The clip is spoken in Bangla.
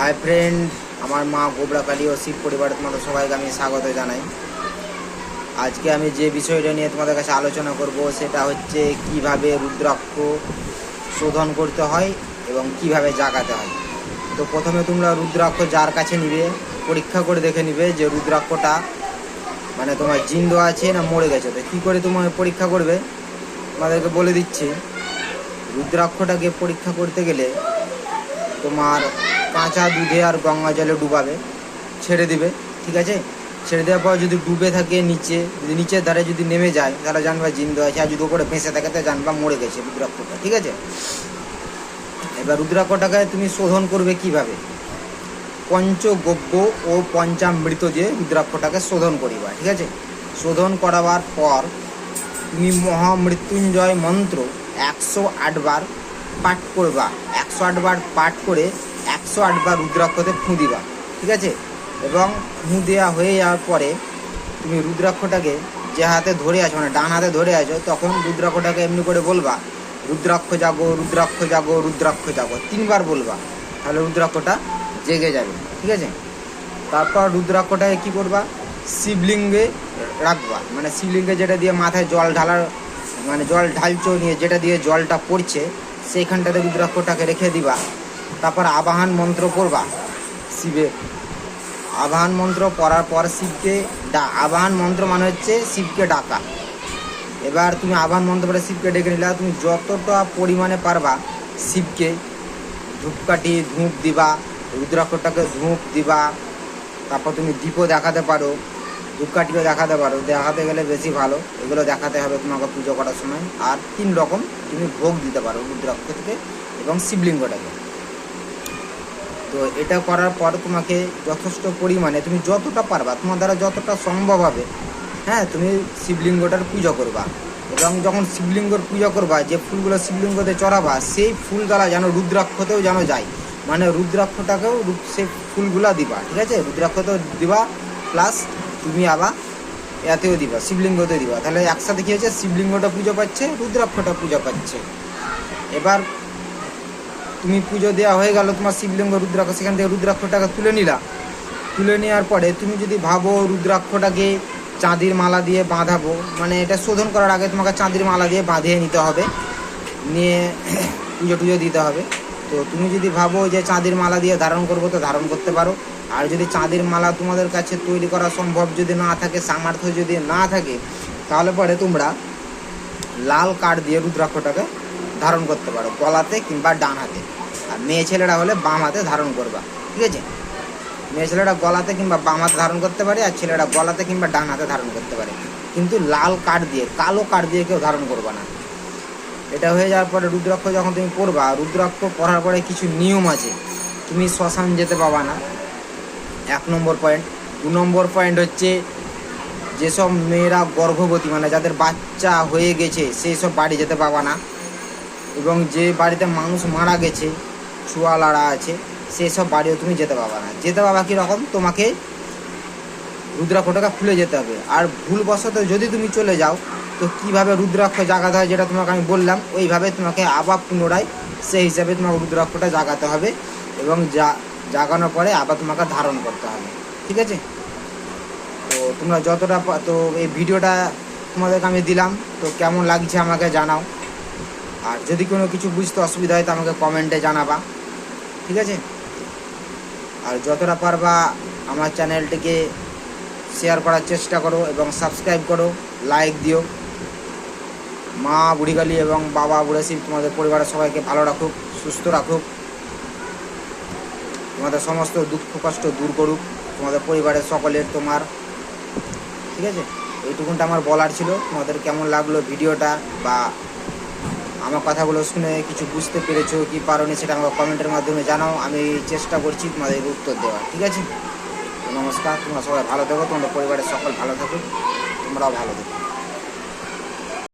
হাই ফ্রেন্ড আমার মা গোবরাকালী ও শিব পরিবারের তোমাদের সবাইকে আমি স্বাগত জানাই। আজকে আমি যে বিষয়টা নিয়ে তোমাদের কাছে আলোচনা করব সেটা হচ্ছে কীভাবে রুদ্রাক্ষ শোধন করতে হয় এবং কীভাবে জাগাতে হয়। তো প্রথমে তোমরা রুদ্রাক্ষ যার কাছে নিবে, পরীক্ষা করে দেখে নিবে যে রুদ্রাক্ষটা মানে তোমার জিন্দ আছে না মরে গেছে। তো কী করে তোমার পরীক্ষা করবে? তোমাদেরকে বলে দিচ্ছি। রুদ্রাক্ষটাকে পরীক্ষা করতে গেলে তোমার কাঁচা দুধে আর গঙ্গা জলে ডুবাবে, ছেড়ে দিবে, ঠিক আছে? ছেড়ে দেওয়ার পর যদি ডুবে থাকে নিচে, যদি নিচের ধারে যদি নেমে যায়, তাহলে জানবা জিন্দ আছে, আর যদি ওপরে ভেসে থাকে, তাহলে জানবা মরে গেছে রুদ্রাক্ষটা, ঠিক আছে? এবার রুদ্রাক্ষটাকে তুমি শোধন করবে কীভাবে? পঞ্চগব্য ও পঞ্চামৃত দিয়ে রুদ্রাক্ষটাকে শোধন করিবা, ঠিক আছে? শোধন করাবার পর তুমি মহামৃত্যুঞ্জয় মন্ত্র একশো আটবার পাঠ করবা, একশো আটবার পাঠ করে একশো আটবার রুদ্রাক্ষতে ফুঁ দিবা, ঠিক আছে? এবং ফুঁ দেওয়া হয়ে যাওয়ার পরে তুমি রুদ্রাক্ষটাকে যে হাতে ধরে আছো মানে ডান হাতে ধরে আছো, তখন রুদ্রাক্ষটাকে এমনি করে বলবা, রুদ্রাক্ষ জাগো রুদ্রাক্ষ জাগো রুদ্রাক্ষ জাগো, তিনবার বলবা, তাহলে রুদ্রাক্ষটা জেগে যাবে, ঠিক আছে? তারপর রুদ্রাক্ষটাকে কী করবা? শিবলিঙ্গে রাখবা মানে শিবলিঙ্গে যেটা দিয়ে মাথায় জল ঢালার মানে জল ঢালছো নিয়ে, যেটা দিয়ে জলটা পড়ছে সেইখানটাতে রুদ্রাক্ষটাকে রেখে দিবা। তারপর আবাহন মন্ত্র করবা শিবের আবাহন মন্ত্র পড়ার পর শিবকে ডা আবাহন মন্ত্র মানে হচ্ছে শিবকে ডাকা। এবার তুমি আবাহন মন্ত্র পরে শিবকে ডেকে নিলে, তুমি যতটা পরিমাণে পারবা শিবকে ধূপকাঠি, ধূপ দিবা, রুদ্রাক্ষটাকে ধূপ দিবা, তারপর তুমি দীপও দেখাতে পারো। ধূপকাঠিও দেখাতে পারো। দেখাতে গেলে বেশি ভালো। এগুলো দেখাতে হবে তোমাকে পুজো করার সময়। আর তিন রকম তুমি ভোগ দিতে পারো রুদ্রাক্ষ থেকে এবং শিবলিঙ্গটাকে। তো এটা করার পর তোমাকে যথেষ্ট পরিমাণে তুমি যতটা পারবা, তোমার দ্বারা যতটা সম্ভব হবে হ্যাঁ তুমি শিবলিঙ্গটার পুজো করবা। এবং যখন শিবলিঙ্গর পুজো করবা, যে ফুলগুলো শিবলিঙ্গতে চড়াবা, সেই ফুলগুলা যেন রুদ্রাক্ষতেও যেন যায়। মানে রুদ্রাক্ষটাকেও সেই ফুলগুলা দিবা, ঠিক আছে? রুদ্রাক্ষতেও দিবা প্লাস তুমি আবার এতেও দিবা শিবলিঙ্গতে দিবা। তাহলে একসাথে কী হচ্ছে শিবলিঙ্গটা পুজো পাচ্ছে, রুদ্রাক্ষটা পুজো পাচ্ছে। এবার তুমি পুজো দেওয়া হয়ে গেল, তোমার শিবলিঙ্গ, রুদ্রাক্ষ, সেখান থেকে রুদ্রাক্ষটাকে তুলে নিলা। তুলে নেওয়ার পরে তুমি যদি ভাবো রুদ্রাক্ষটাকে চাঁদির মালা দিয়ে বাঁধাবো মানে এটা শোধন করার আগে তোমাকে চাঁদির মালা দিয়ে বাঁধিয়ে নিতে হবে, নিয়ে পুজো টুজো দিতে হবে। তো তুমি যদি ভাবো যে চাঁদির মালা দিয়ে ধারণ করব, তো ধারণ করতে পারো। আর যদি চাঁদের মালা তোমাদের কাছে তৈরি করা সম্ভব যদি না থাকে, সামর্থ্য যদি না থাকে, তাহলে পরে তোমরা লাল কাঠ দিয়ে রুদ্রাক্ষটাকে ধারণ করতে পারো, গলাতে কিংবা ডান হাতে। আর মেয়ে ছেলেরা হলে বাম হাতে ধারণ করবা, ঠিক আছে? মেয়ে ছেলেরা গলাতে কিংবা বাম হাতে ধারণ করতে পারে, আর ছেলেরা গলাতে কিংবা ডান হাতে ধারণ করতে পারে। কিন্তু লাল কাঠ দিয়ে, কালো কাঠ দিয়ে কেউ ধারণ করবা না। এটা হয়ে যাওয়ার পরে রুদ্রাক্ষ যখন তুমি পড়বা রুদ্রাক্ষ পড়ার পরে কিছু নিয়ম আছে। তুমি শ্মশান যেতে পাবা না। এক নম্বর পয়েন্ট দু নম্বর পয়েন্ট হচ্ছে যেসব মেয়েরা গর্ভবতী মানে যাদের বাচ্চা হয়ে গেছে, সেই সব বাড়ি যেতে পাবা না। এবং যে বাড়িতে মানুষ মারা গেছে ছুয়া আছে, সেই সব বাড়িও তুমি যেতে পাবা না। যেতে পাবা কীরকম? তোমাকে রুদ্রাক্ষটাকে খুলে যেতে হবে। আর ভুলবশত যদি তুমি চলে যাও, তো কীভাবে রুদ্রাক্ষ জাগাতে হয় যেটা তোমাকে আমি বললাম, ওইভাবে তোমাকে আবার পুনরায় সেই হিসাবে তোমাকে রুদ্রাক্ষটা জাগাতে হবে। এবং যা জাগানোর পরে আবার তোমাকে ধারণ করতে হবে। ঠিক আছে? তো তোমরা যতটা তো এই ভিডিওটা তোমাদেরকে আমি দিলাম, তো কেমন লাগছে আমাকে জানাও। আর যদি কোনো কিছু বুঝতে অসুবিধা হয়, তো আমাকে কমেন্টে জানাবা। ঠিক আছে? আর যতটা পারবা আমার চ্যানেলটিকে শেয়ার করার চেষ্টা করো এবং সাবস্ক্রাইব করো, লাইক দিও। মা বুড়িগালি এবং বাবা বুড়াশিব তোমাদের পরিবারের সবাইকে ভালো রাখুক, সুস্থ রাখুক। তোমাদের সমস্ত দুঃখ, কষ্ট দূর করুক। তোমাদের পরিবারের সকলের তোমার। ঠিক আছে? এইটুকুনটা আমার বলার ছিল। তোমাদের কেমন লাগল ভিডিওটা বা আমার কথাগুলো শুনে কিছু বুঝতে পেরেছ, কি পারোনি সেটা আমাকে কমেন্টের মাধ্যমে জানাও। আমি চেষ্টা করছি তোমাদের উত্তর দেওয়ার। ঠিক আছে? নমস্কার। তোমরা সবাই ভালো থাকো। তোমাদের পরিবারের সকল ভালো থাকুক। তোমরাও ভালো থাকো।